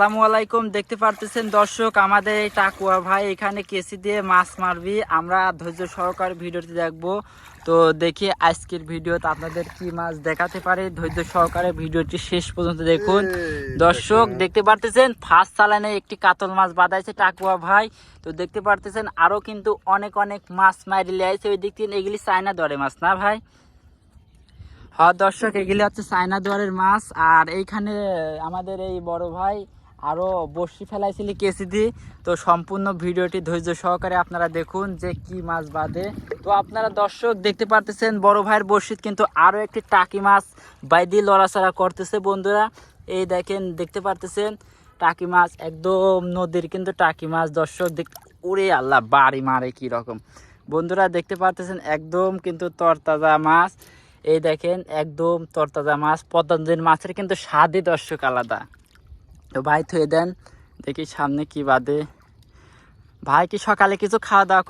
আসসালামু আলাইকুম দেখতে পারতেছেন দর্শক আমাদের এই টাকুয়া ভাই এখানে কেসি দিয়ে মাছ মারবি। আমরা ধৈর্য সহকারে ভিডিওটি দেখব। তো দেখি আজকের ভিডিওতে আপনাদের কি মাছ দেখাতে পারে। ধৈর্য সহকারে ভিডিওটি শেষ পর্যন্ত দেখুন। দর্শক দেখতে পারতেছেন ফার্স্ট চালানে একটি কাতল মাছ বাঁধাইছে টাকুয়া ভাই। তো দেখতে পারতেছেন আরও কিন্তু অনেক অনেক মাছ মারি লিয়েছে ওই দিক থেকে এগুলি চায়না দরে মাছ না ভাই? হ্যাঁ দর্শক এগুলি হচ্ছে চায়না দুয়ারের মাছ। আর এইখানে আমাদের এই বড় ভাই আরও বড়শি ফেলাইছিলি কেসি দিয়ে। তো সম্পূর্ণ ভিডিওটি ধৈর্য সহকারে আপনারা দেখুন যে কি মাছ বাঁধে তো আপনারা দর্শক দেখতে পারতেছেন, বড় ভাইয়ের বড়শিত কিন্তু আরও একটি টাকি মাছ বাইদি লড়াচড়া করতেছে বন্ধুরা। এই দেখেন, দেখতে পারতেছেন, টাকি মাছ একদম নদীর কিন্তু টাকি মাছ। দর্শক দেখ, ওরে আল্লাহ, বাড়ি মারে কি রকম। বন্ধুরা দেখতে পারতেছেন, একদম কিন্তু তরতাজা মাছ। এই দেখেন, একদম তরতাজা মাছ। পদ্মা নদীর মাছের কিন্তু স্বাদই দর্শক আলাদা। তো ভাই থুয়ে দেন দেখি সামনে কি বাদে। ভাই কি সকালে কিছু খাওয়া দাওয়া